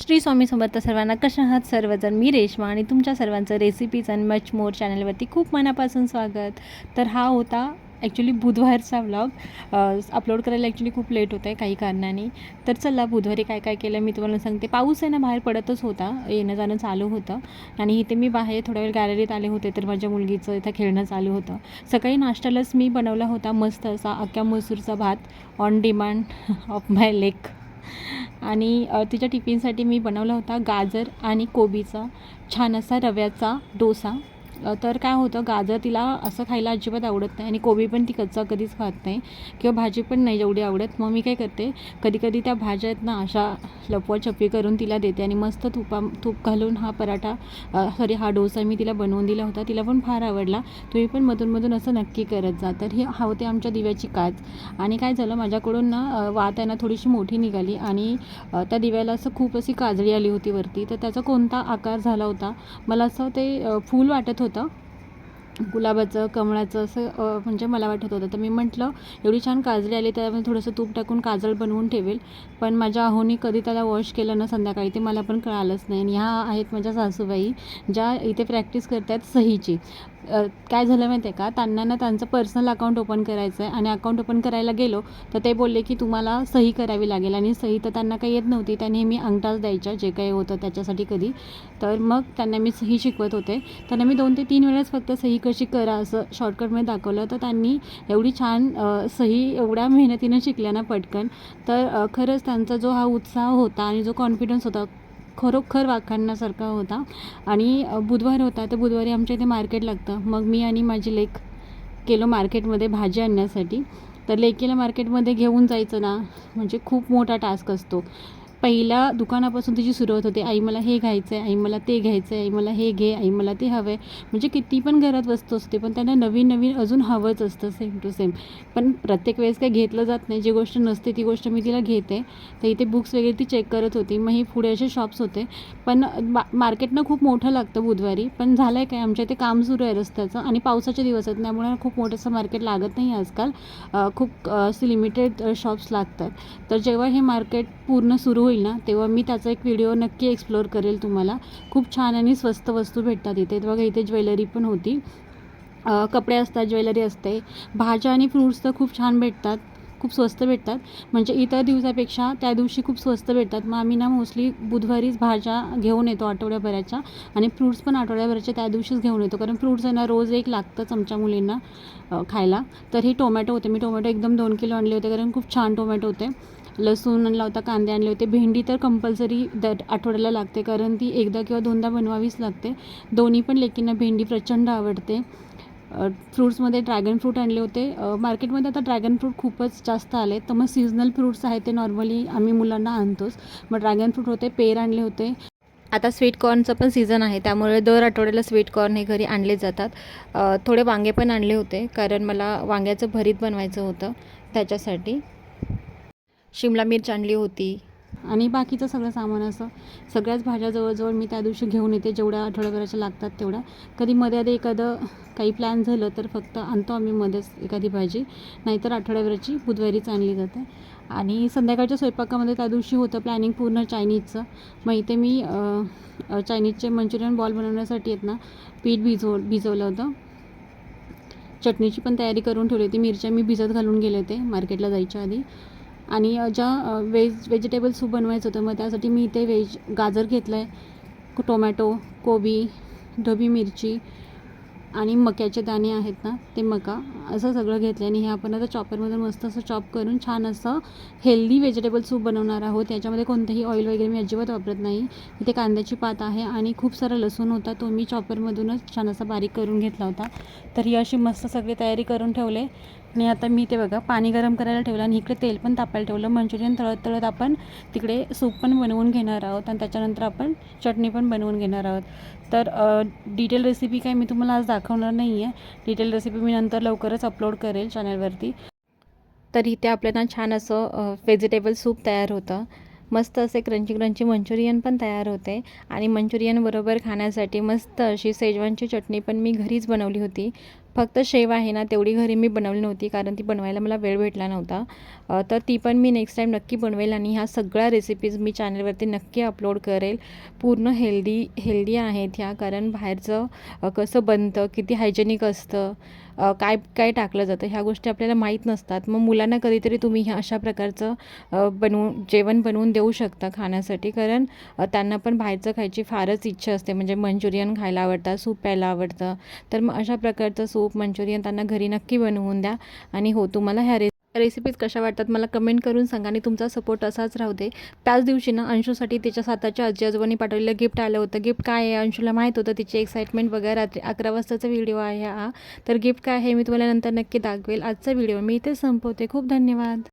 श्री स्वामी समर्थ सर्वांना कशा आहात सर्वजण? मी रेश्मा आणि तुमच्या सर्वांचं रेसिपीज अँड मच मोर चॅनलवरती खूप मनापासून स्वागत. तर हा होता ॲक्च्युली बुधवारचा व्लॉग अपलोड करायला ॲक्च्युली खूप लेट होतं आहे काही कारणाने. तर चला बुधवारी काय काय केलं मी तुम्हाला सांगते. पाऊस आहे ना बाहेर पडतच होता. येणं जाणं चालू होतं. आणि इथे मी बाहेर थोड्या वेळ गॅलरीत आले होते तर माझ्या मुलगीचं इथं खेळणं चालू होतं. सकाळी नाश्त्यालाच मी बनवला होता मस्त असा अख्ख्या मसूरचा भात ऑन डिमांड ऑफ माय लेक आणि तिच्या टिफिनसाठी मी बनवला होता गाजर आणि कोबीचा छान असा रव्याचा डोसा. तर काय होतं गाजर तिला असं खायला अजिबात आवडत नाही आणि कोबी पण ती कच्चा कधीच खात नाही किंवा भाजी पण नाही जेवढी आवडत. मग मी काय करते कधी कधी त्या भाज्या आहेत ना अशा लपवाछपी करून तिला देते आणि मस्त तुपा तूप घालून हा पराठा सॉरी हा डोसा मी तिला बनवून दिला होता. तिला पण फार आवडला. तुम्ही पण मधून मधून असं नक्की करत जा. तर हे हा होते आमच्या दिव्याची काच. आणि काय झालं माझ्याकडून ना वात आहे ना थोडीशी मोठी निघाली आणि त्या दिव्याला असं खूप अशी काजळी आली होती वरती. तर त्याचा कोणता आकार झाला होता मला असं ते फूल वाटत होतं. गुलाबाचं कमळाचं असं म्हणजे मला वाटत होतं. तर मी म्हटलं एवढी छान काजळी आली त्यामध्ये थोडंसं तूप टाकून काजळ बनवून ठेवेल. पण माझ्या अहोनी कधी त्याला वॉश केलं ना संध्याकाळी ते मला पण कळालंच नाही. आणि ह्या आहेत माझ्या सासूबाई ज्या इथे प्रॅक्टिस करतात सहीची. काय झालं माहिती आहे का? त्यांना ना त्यांचं पर्सनल अकाउंट ओपन करायचं आहे आणि अकाउंट ओपन करायला गेलो तर ते बोलले की तुम्हाला सही करावी लागेल आणि सही तर त्यांना काही येत नव्हती. त्या नेहमी अंगठाच द्यायच्या जे काही होतं त्याच्यासाठी कधी. तर मग त्यांना मी सही शिकवत होते. त्यांना मी दोन ते तीन वेळेस फक्त सही कशी करा असं शॉर्टकटमध्ये दाखवलं. तर त्यांनी एवढी छान सही एवढ्या मेहनतीनं शिकल्या ना पटकन. तर खरंच त्यांचा जो हा उत्साह होता आणि जो कॉन्फिडन्स होता खरोखर वाखाणण्यासारखा होता. आणि बुधवार होता तर बुधवारी आमच्या इथे मार्केट लागतं. मग मी आणि माझी लेक केलो मार्केटमध्ये भाजी आणण्यासाठी. तर लेकीला मार्केटमध्ये घेऊन जायचं ना म्हणजे खूप मोठा टास्क असतो. पहिल्या दुकानापासून तिची सुरुवात होते. आई मला हे घ्यायचं आहे आई मला ते घ्यायचं आहे आई मला हे घे. आई मला ते हवं आहे म्हणजे किती पण घरात वस्तू असते पण त्यांना नवीन नवीन अजून हवंच असतं सेम टू सेम पण प्रत्येक वेळेस काही घेतलं जात नाही. जी गोष्ट नसते ती गोष्ट मी तिला घेते. तर इथे बुक्स वगैरे ती चेक करत होती. मग हे पुढे असे शॉप्स होते. पण मा मार्केटनं खूप मोठं लागतं बुधवारी. पण झालं आहे काय? आमच्या इथे काम सुरू आहे रस्त्याचं आणि पावसाचे दिवस आहेत त्यामुळे खूप मोठंसं मार्केट लागत नाही आजकाल. खूप असे लिमिटेड शॉप्स लागतात. तर जेव्हा हे मार्केट पूर्ण सुरू होईल ना तेव्हा मी त्याचा एक व्हिडिओ नक्की एक्सप्लोअर करेल तुम्हाला. खूप छान आणि स्वस्त वस्तू भेटतात इथे. बघा इथे ज्वेलरी पण होती. कपडे असतात ज्वेलरी असते. भाज्या आणि फ्रूट्स तर खूप छान भेटतात. खूप स्वस्त भेटतात. म्हणजे इतर दिवसापेक्षा त्या दिवशी खूप स्वस्त भेटतात. मग आम्ही ना मोस्टली बुधवारीच भाज्या घेऊन येतो आठवड्याभराच्या आणि फ्रूट्स पण आठवड्याभराच्या त्या दिवशीच घेऊन येतो. कारण फ्रूट्स आहे ना रोज एक लागतंच आमच्या मुलींना खायला. तर हे टोमॅटो होते. मी टोमॅटो एकदम दोन किलो आणले होते कारण खूप छान टोमॅटो होते. लसूण आणला होता कांदे आणले होते. भेंडी तर कंपल्सरी दर आठवड्याला लागते कारण ती एकदा किंवा दोनदा बनवावीच लागते. दोन्ही पण लेकींना भेंडी प्रचंड आवडते. फ्रूट्समध्ये ड्रॅगन फ्रूट आणले होते. मार्केटमध्ये आता ड्रॅगन फ्रूट खूपच जास्त आले तर मग सीझनल फ्रूट्स आहेत ते नॉर्मली आम्ही मुलांना आणतोच. मग ड्रॅगन फ्रूट होते पेर आणले होते. आता स्वीट कॉर्नचं पण सीझन आहे त्यामुळे दर आठवड्याला स्वीट कॉर्न हे घरी आणले जातात. थोडे वांगे पण आणले होते कारण मला वांग्याचं भरीत बनवायचं होतं त्याच्यासाठी. शिमला मिरच आणली होती. आणि बाकीचं सगळं सामान असं सगळ्याच भाज्या जवळजवळ मी त्या दिवशी घेऊन येते जेवढ्या आठवड्याभराच्या लागतात तेवढ्या. कधी मध्ये आधी एखादं काही प्लॅन झालं तर फक्त आणतो आम्ही मध्येच एखादी भाजी नाहीतर आठवड्याभराची बुधवारीच आणली जाते. आणि संध्याकाळच्या स्वयंपाकामध्ये त्या दिवशी होतं प्लॅनिंग पूर्ण चायनीजचं. मग इथे मी चायनीजचे मंचुरियन बॉल बनवण्यासाठी आहेत ना पीठ भिजव भिजवलं होतं. चटणीची पण तयारी करून ठेवली होती मिरच्या मी भिजत घालून गेले होते मार्केटला जायच्या आधी. आणि ज्या वेज व्हेज व्हेजिटेबल सूप बनवायचं होतं मग त्यासाठी मी इथे व्हेज गाजर घेतलं आहे टोमॅटो कोबी ढबी मिरची आणि मक्याचे दाणे आहेत ना ते मका असं सगळं घेतलं आणि हे आपण आता चॉपरमधून मस्त असं चॉप करून छान असं हेल्दी व्हेजिटेबल सूप बनवणार आहोत. याच्यामध्ये कोणतंही ऑइल वगैरे मी अजिबात वापरत नाही. इथे कांद्याची पात आहे आणि खूप सारा लसूण होता तो मी चॉपरमधूनच छान असा बारीक करून घेतला होता. तर ही अशी मस्त सगळी तयारी करून ठेवले. आणि आता मी ते बघा पाणी गरम करायला ठेवलं आणि इकडे तेल पण तापायला ठेवलं. मंचुरियन तळत तळत आपण तिकडे सूप पण बनवून घेणार आहोत आणि त्याच्यानंतर आपण चटणी पण बनवून घेणार आहोत. तर डिटेल रेसिपी काय मी तुम्हाला आज दाखवणार नाही आहे डिटेल रेसिपी मी नंतर लवकरच अपलोड करेल चॅनलवरती तर इथे आपल्याला छान असं व्हेजिटेबल सूप तयार होतं. मस्त असे क्रंची क्रंची मंचुरियन पण तयार होते. आणि मंचुरियन बरोबर खाण्यासाठी मस्त अशी शेजवानची चटणी पण मी घरीच बनवली होती. फक्त शेव आहे ना तेवढी घरी मी बनवली नव्हती कारण ती बनवायला मला वेळ भेटला नव्हता. तर ती पण मी नेक्स्ट टाईम नक्की बनवेल आणि ह्या सगळ्या रेसिपीज मी चॅनलवरती नक्की अपलोड करेल. पूर्ण हेल्दी हेल्दी आहेत ह्या कारण बाहेरचं कसं बनतं किती हायजेनिक असतं काय काय टाकलं जातं ह्या गोष्टी आपल्याला माहीत नसतात. मग मुलांना कधीतरी तुम्ही ह्या अशा प्रकारचं बनवून जेवण बनवून देऊ शकता खाण्यासाठी. कारण त्यांना पण बाहेरचं खायची फारच इच्छा असते. म्हणजे मंचुरियन खायला आवडतं सूप प्यायला आवडतं. तर मग अशा प्रकारचं सूप मंचुरियन त्यांना घरी नक्की बनवून द्या. आणि हो तुम्हाला ह्या रे रेसिपीज कशा वाटतात मला कमेंट करून सांगा आणि तुमचा सपोर्ट असाच राहू दे. त्याच दिवशी ना अंशूसाठी तिच्या स्वतःच्या आजी आजोबांनी पाठवलेलं गिफ्ट आलं होतं. गिफ्ट काय आहे अंशूला माहीत होतं? तिची एक्साइटमेंट बघा. रात्री अकरा वाजताचा व्हिडिओ आहे हा. तर गिफ्ट काय आहे मी तुम्हाला नंतर नक्की दाखवेल. आजचा व्हिडिओ मी इथे संपवते. खूप धन्यवाद.